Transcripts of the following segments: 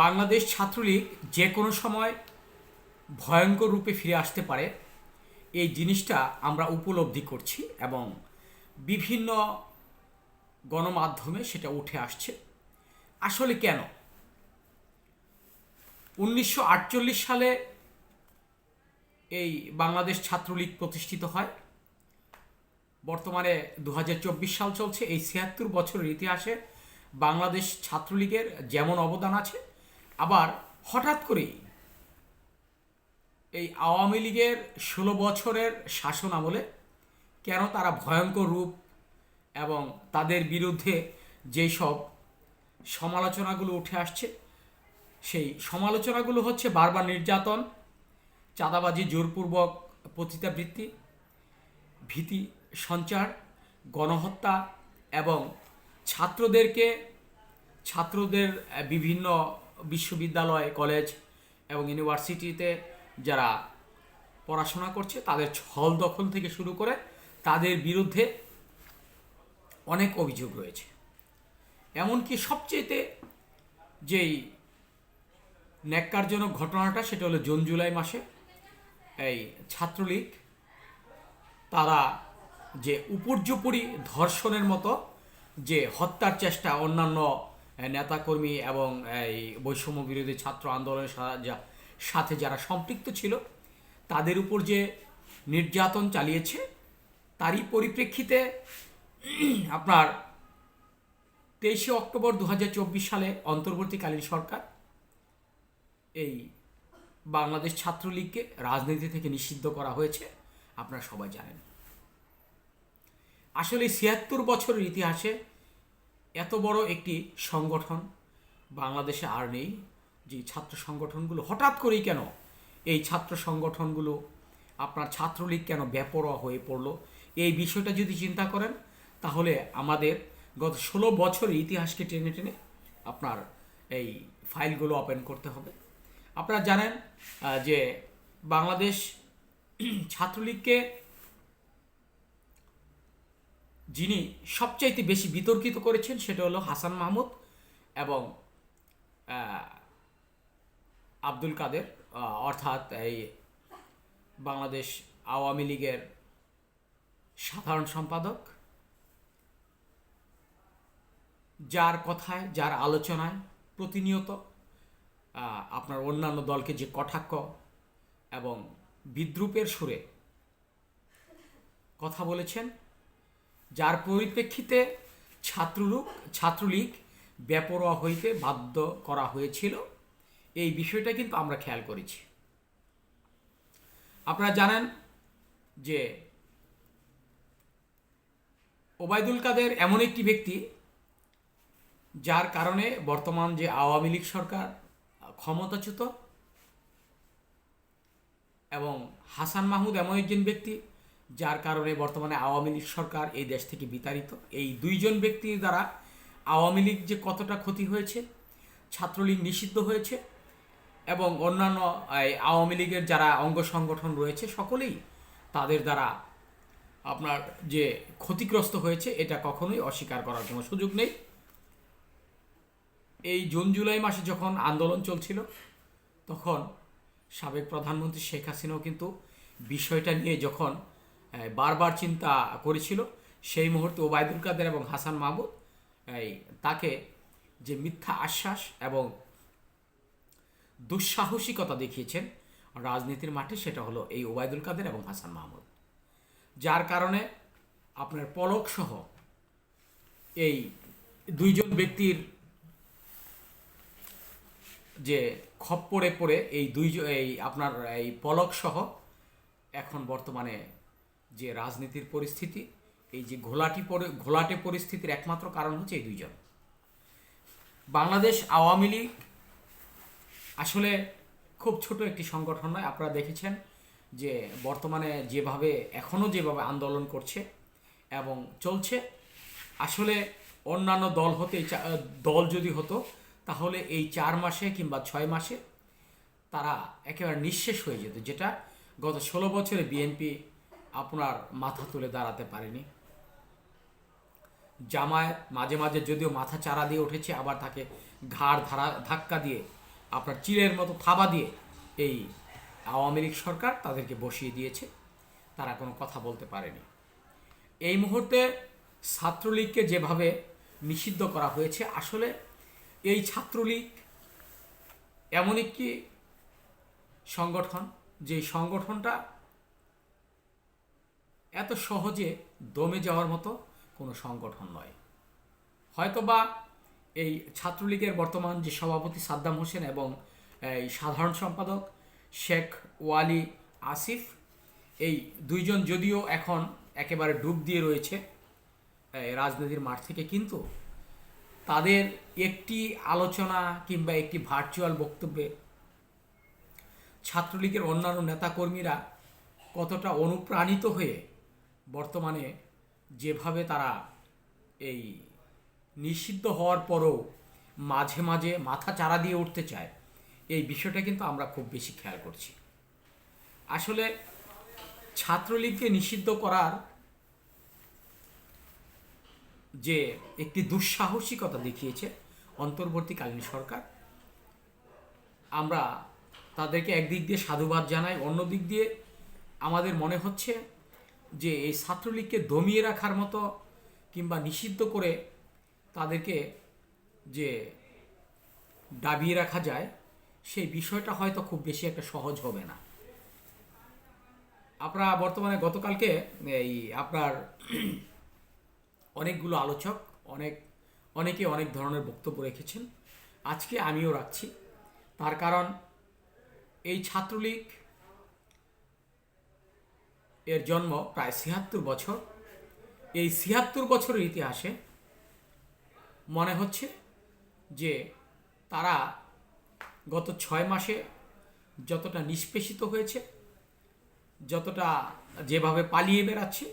বাংলাদেশ ছাত্রলীগ যে কোনো সময় ভয়ঙ্কর রূপে ফিরে আসতে পারে। এই জিনিসটা আমরা উপলব্ধি করছি এবং বিভিন্ন গণমাধ্যমে সেটা উঠে আসছে। আসলে কেন? উনিশশো আটচল্লিশ সালে এই বাংলাদেশ ছাত্রলীগ প্রতিষ্ঠিত হয়। বর্তমানে দু হাজার চব্বিশ সাল চলছে। এই ছিয়াত্তর বছরের ইতিহাসে বাংলাদেশ ছাত্রলীগের যেমন অবদান আছে আবার হঠাৎ করেই এই আওয়ামী লীগের ষোলো বছরের শাসন আমলে কেন তারা ভয়ঙ্কর রূপ এবং তাদের বিরুদ্ধে যেই সব সমালোচনাগুলো উঠে আসছে, সেই সমালোচনাগুলো হচ্ছে বারবার নির্যাতন, চাঁদাবাজি, জোরপূর্বক পতিতাবৃত্তি, ভীতি সঞ্চার, গণহত্যা এবং ছাত্রদেরকে, ছাত্রদের বিভিন্ন বিশ্ববিদ্যালয়, কলেজ এবং ইউনিভার্সিটিতে যারা পড়াশোনা করছে, তাদের ছল দখল থেকে শুরু করে তাদের বিরুদ্ধে অনেক অভিযোগ রয়েছে। এমনকি সবচেয়েতে যেই ন্যাক্কারজনক ঘটনাটা, সেটা হলো জুন, জুলাই মাসে এই ছাত্রলীগ, তারা যে উপর্যুপরি ধর্ষণের মতো যে হত্যার চেষ্টা অন্যান্য নেতাকর্মী এবং এই বৈষম্য বিরোধী ছাত্র আন্দোলনের সাথে যারা সম্পৃক্ত ছিল, তাদের উপর যে নির্যাতন চালিয়েছে, তারই পরিপ্রেক্ষিতে আপনার তেইশে অক্টোবর দু হাজার চব্বিশ সালে অন্তর্বর্তীকালীন সরকার এই বাংলাদেশ ছাত্রলীগকে রাজনীতি থেকে নিষিদ্ধ করা হয়েছে, আপনারা সবাই জানেন। আসলে ছিয়াত্তর বছরের ইতিহাসে এত বড় একটি সংগঠন বাংলাদেশে আর নেই, যে ছাত্র সংগঠনগুলো হঠাৎ করেই কেন এই ছাত্র সংগঠনগুলো আপনার ছাত্রলীগ কেন বেপরোয়া হয়ে পড়ল? এই বিষয়টা যদি চিন্তা করেন, তাহলে আমাদের গত ষোলো বছরের ইতিহাসকে টেনে টেনে আপনার এই ফাইলগুলো ওপেন করতে হবে। আপনারা জানেন যে বাংলাদেশ ছাত্রলীগকে যিনি সবচাইতে বেশি বিতর্কিত করেছেন সেটা হলো হাসান মাহমুদ এবং আব্দুল কাদের অর্থাৎ এই বাংলাদেশ আওয়ামী লীগের সাধারণ সম্পাদক, যার কথায়, যার আলোচনায় প্রতিনিয়ত আপনার অন্যান্য দলকে যে কটাক্ষ এবং বিদ্রুপের সুরে কথা বলেছেন যার পরিপ্রেক্ষিতে ছাত্রলীগ ছাত্রলীগ বেপরোয়া হইতে বাধ্য করা হয়েছিল। এই বিষয়টা কিন্তু আমরা খেয়াল করেছি। আপনারা জানেন যে ওবায়দুল কাদের এমন একটি ব্যক্তি যার কারণে বর্তমান যে আওয়ামী লীগ সরকার ক্ষমতাচ্যুত এবং হাসান মাহমুদ এমন একজন ব্যক্তি যার কারণে বর্তমানে আওয়ামী লীগ সরকার এই দেশ থেকে বিতাড়িত। এই দুইজন ব্যক্তির দ্বারা আওয়ামী লীগ যে কতটা ক্ষতি হয়েছে, ছাত্রলীগ নিষিদ্ধ হয়েছে এবং অন্যান্য আওয়ামী লীগের যারা অঙ্গ সংগঠন রয়েছে সকলেই তাদের দ্বারা আপনার যে ক্ষতিগ্রস্ত হয়েছে এটা কখনোই অস্বীকার করার কোনো সুযোগ নেই। এই জুন জুলাই মাসে যখন আন্দোলন চলছিল, তখন সাবেক প্রধানমন্ত্রী শেখ হাসিনাও কিন্তু বিষয়টা নিয়ে যখন বারবার চিন্তা করেছিল। সেই মুহূর্তে ওবায়দুল কাদের এবং হাসান মাহমুদ, এই, তাকে যে মিথ্যা আশ্বাস এবং দুঃসাহসিকতা দেখিয়েছেন রাজনীতির মাঠে, সেটা হলো এই ওবায়দুল কাদের এবং হাসান মাহমুদ। যার কারণে আপনার পলক সহ এই দুইজন ব্যক্তির যে খপ্পরে পড়ে এই দুই এই আপনার, এই পলক সহ এখন বর্তমানে যে রাজনীতির পরিস্থিতি, এই যে ঘোলাটি পরি, ঘোলাটে পরিস্থিতির একমাত্র কারণ হচ্ছে এই দুইজন। বাংলাদেশ আওয়ামী লীগ আসলে খুব ছোট একটি সংগঠন নয়। আপনারা দেখেছেন যে বর্তমানে যেভাবে, এখনও যেভাবে আন্দোলন করছে এবং চলছে, আসলে অন্যান্য দল হতে দল যদি হতো, তাহলে এই চার মাসে কিংবা ছয় মাসে তারা একেবারে নিঃশেষ হয়ে যেত। যেটা গত ষোলো বছরে বিএনপি আপনার মাথা তুলে দাঁড়াতে পারেনি। জামায়াত মাঝে মাঝে যদিও মাথা চারা দিয়ে উঠেছে, আবার তাকে ঘাড় ধারা ধাক্কা দিয়ে, আপনার চিলের মতো থাবা দিয়ে এই আওয়ামী লীগ সরকার তাদেরকে বসিয়ে দিয়েছে। তারা কোনো কথা বলতে পারেনি। এই মুহূর্তে ছাত্রলীগকে যেভাবে নিষিদ্ধ করা হয়েছে, আসলে এই ছাত্রলীগ এমন একটি সংগঠন যে সংগঠনটা এত সহজে দমে যাওয়ার মতো কোনো সংগঠন নয়। হয়তোবা এই ছাত্রলীগের বর্তমান যে সভাপতি সাদ্দাম হোসেন এবং, এই সাধারণ সম্পাদক শেখ ওয়ালি আসিফ, এই দুইজন যদিও এখন একেবারে ডুব দিয়ে রয়েছে রাজনীতির মাঠ থেকে, কিন্তু তাদের একটি আলোচনা কিংবা একটি ভার্চুয়াল বক্তব্যে ছাত্রলীগের অন্যান্য নেতাকর্মীরা কতটা অনুপ্রাণিত হয়ে বর্তমানে যেভাবে তারা এই নিষিদ্ধ হওয়ার পরও মাঝে মাঝে মাথা চারা দিয়ে উঠতে চায়, এই বিষয়টা কিন্তু আমরা খুব বেশি খেয়াল করছি। আসলে ছাত্রলীগকে নিষিদ্ধ করার যে একটি দুঃসাহসিকতা দেখিয়েছে অন্তর্বর্তীকালীন সরকার, আমরা তাদেরকে একদিক দিয়ে সাধুবাদ জানাই অন্য দিক দিয়ে আমাদের মনে হচ্ছে যে এই ছাত্রলীগকে দমিয়ে রাখার মতো কিংবা নিষিদ্ধ করে তাদেরকে যে দাবিয়ে রাখা যায়, সেই বিষয়টা হয়তো খুব বেশি একটা সহজ হবে না। আপনারা বর্তমানে গতকালকে এই আপনার অনেকগুলো আলোচক, অনেক, অনেকে অনেক ধরনের বক্তব্য রেখেছেন। আজকে আমিও রাখছি। তার কারণ এই ছাত্রলীগ এর জন্ম প্রায় ছিয়াত্তর বছর। এই ছিয়াত্তর বছরের ইতিহাসে মনে হচ্ছে যে তারা গত ছয় মাসে যতটা নিষ্পেষিত হয়েছে, যতটা যেভাবে পালিয়ে বেড়াচ্ছে,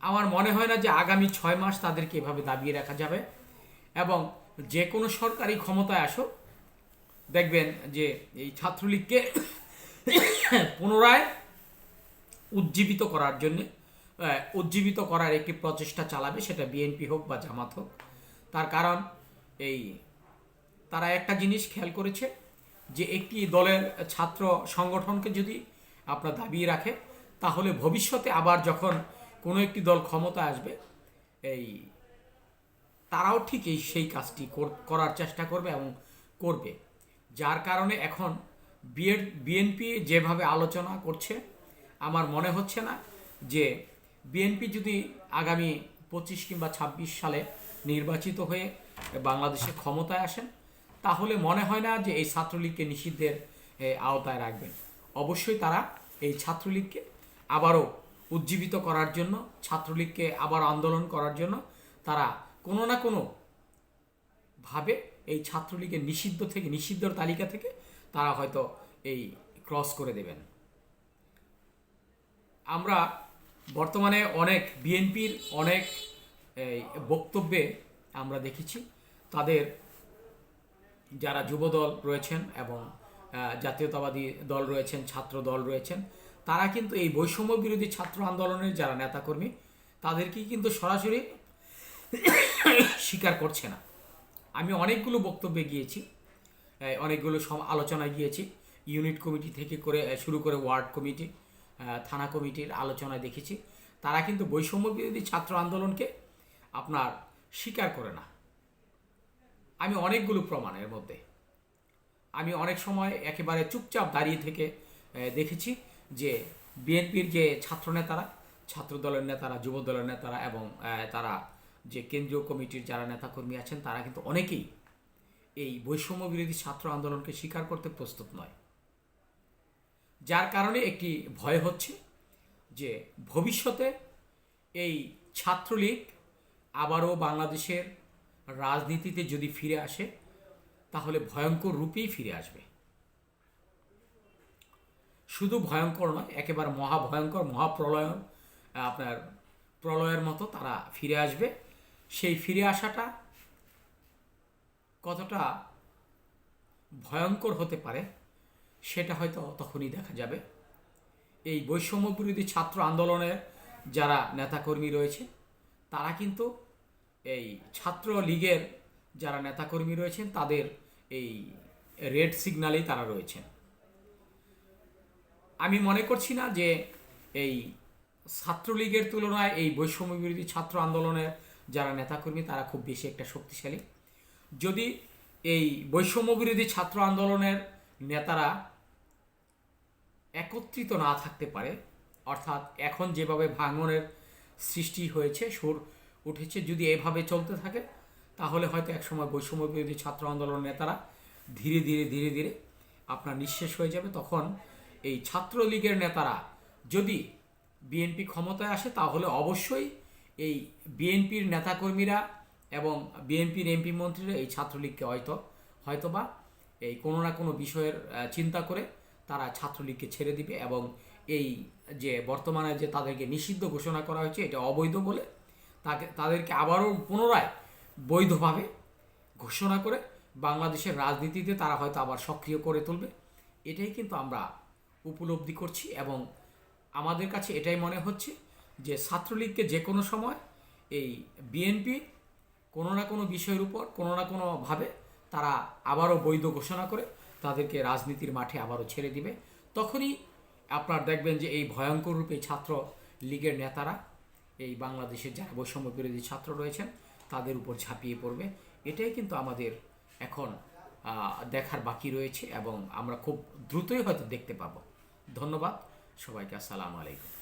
আমার মনে হয় না যে আগামী ছয় মাস তাদেরকে এভাবে দাবিয়ে রাখা যাবে। এবং যে কোনো সরকারি ক্ষমতায় আসো দেখবেন যে এই ছাত্রলীগকে পুনরায় উজ্জীবিত করার জন্য উজ্জীবিত করার একটি প্রচেষ্টা চালাবে, সেটা বিএনপি হোক বা জামাত হোক। তার কারণ এই তারা একটা জিনিস খেয়াল করেছে যে একটি দলের ছাত্র সংগঠনকে যদি আপনার দাবিয়ে রাখে, তাহলে ভবিষ্যতে আবার যখন কোনো একটি দল ক্ষমতা আসবে, এই তারাও ঠিক এই সেই কাজটি কর- করার চেষ্টা করবে এবং করবে। যার কারণে এখন বিএনপি যেভাবে আলোচনা করছে আমার মনে হচ্ছে না যে বিএনপি যদি আগামী পঁচিশ কিংবা ছাব্বিশ সালে নির্বাচিত হয়ে বাংলাদেশে ক্ষমতায় আসেন, তাহলে মনে হয় না যে এই ছাত্রলীগকে নিষিদ্ধের আওতায় রাখবেন। অবশ্যই তারা এই ছাত্রলীগকে আবারও উজ্জীবিত করার জন্য, ছাত্রলীগকে আবার আন্দোলন করার জন্য তারা কোনো না কোনো ভাবে এই ছাত্রলীগের নিষিদ্ধ থেকে, নিষিদ্ধর তালিকা থেকে তারা হয়তো এই ক্রস করে দেবেন। আমরা বর্তমানে অনেক বিএনপির অনেক বক্তব্যে আমরা দেখেছি তাদের যারা যুবদল রয়েছেন এবং জাতীয়তাবাদী দল রয়েছেন, ছাত্র দল রয়েছেন, তারা কিন্তু এই বৈষম্য বিরোধী ছাত্র আন্দোলনের যারা নেতাকর্মী তাদেরকেই কিন্তু সরাসরি স্বীকার করছে না। আমি অনেকগুলো বক্তব্যে গিয়েছি অনেকগুলো সম- আলোচনায় গিয়েছি, ইউনিট কমিটি থেকে করে শুরু করে ওয়ার্ড কমিটি থানা কমিটির আলোচনায় দেখেছি। তারা কিন্তু বৈষম্য বিরোধী ছাত্র আন্দোলনকে আপনার স্বীকার করে না। আমি অনেকগুলো প্রমাণ এর মধ্যে। আমি অনেক সময় একেবারে চুপচাপ দাঁড়িয়ে থেকে দেখেছি যে বিএনপির যে ছাত্র নেতারা ছাত্র দলের নেতারা যুব দলের নেতারা এবং তারা যে কেন্দ্রীয় কমিটির যারা নেতাকর্মী আছেন, তারা কিন্তু অনেকেই এই বৈষম্য বিরোধী ছাত্র আন্দোলনকে স্বীকার করতে প্রস্তুত নয়। যার কারণে একটি ভয় হচ্ছে যে ভবিষ্যতে এই ছাত্রলীগ আবারও বাংলাদেশের রাজনীতিতে যদি ফিরে আসে, তাহলে ভয়ঙ্কর রূপেই ফিরে আসবে। শুধু ভয়ঙ্কর নয়, একেবারে মহাভয়ঙ্কর মহাপ্রলয় আপনার প্রলয়ের মতো তারা ফিরে আসবে। সেই ফিরে আসাটা কতটা ভয়ঙ্কর হতে পারে সেটা হয়তো তখনই দেখা যাবে। এই বৈষম্য বিরোধী ছাত্র আন্দোলনের যারা নেতাকর্মী রয়েছে, তারা কিন্তু এই ছাত্র লীগের যারা নেতাকর্মী রয়েছেন, তাদের এই রেড সিগনালেই তারা রয়েছেন। আমি মনে করছি না যে এই ছাত্রলীগের তুলনায় এই বৈষম্য বিরোধী ছাত্র আন্দোলনের যারা নেতাকর্মী, তারা খুব বেশি একটা শক্তিশালী। যদি এই বৈষম্য বিরোধী ছাত্র আন্দোলনের নেতারা একত্রিত না থাকতে পারে। অর্থাৎ এখন যেভাবে ভাঙনের সৃষ্টি হয়েছে, সুর উঠেছে, যদি এভাবে চলতে থাকে, তাহলে হয়তো একসময় বৈষম্য বিরোধী ছাত্র আন্দোলন নেতারা ধীরে ধীরে ধীরে ধীরে আপনার নিঃশেষ হয়ে যাবে। তখন এই ছাত্রলীগের নেতারা যদি বিএনপি ক্ষমতায় আসে, তাহলে অবশ্যই এই বিএনপির নেতাকর্মীরা এবং বিএনপির এমপি মন্ত্রীরা এই ছাত্রলীগকে হয়তো, হয়তোবা এই কোনো না কোনো বিষয়ের চিন্তা করে তারা ছাত্রলীগকে ছেড়ে দিবে এবং এই যে বর্তমানে যে তাদেরকে নিষিদ্ধ ঘোষণা করা হয়েছে, এটা অবৈধ বলে তাকে, তাদেরকে আবারও পুনরায় বৈধভাবে ঘোষণা করে বাংলাদেশের রাজনীতিতে তারা হয়তো আবার সক্রিয় করে তুলবে। এটাই কিন্তু আমরা উপলব্ধি করছি এবং আমাদের কাছে এটাই মনে হচ্ছে যে ছাত্রলীগকে যে কোনো সময় এই বিএনপি কোনো না কোনো বিষয়ের উপর কোনো না কোনোভাবে তারা আবারও বৈধ ঘোষণা করে তাদেরকে রাজনীতির মাঠে আবারও ছেড়ে দিবে। তখনই আপনার দেখবেন যে এই ভয়ঙ্কর রূপে ছাত্র লীগের নেতারা, এই বাংলাদেশের যারা বৈষম্য বিরোধী ছাত্র রয়েছেন, তাদের উপর ঝাঁপিয়ে পড়বে। এটাই কিন্তু আমাদের এখন দেখার বাকি রয়েছে এবং আমরা খুব দ্রুতই হয়তো দেখতে পাবো। ধন্যবাদ। সবাইকে আসসালামু আলাইকুম।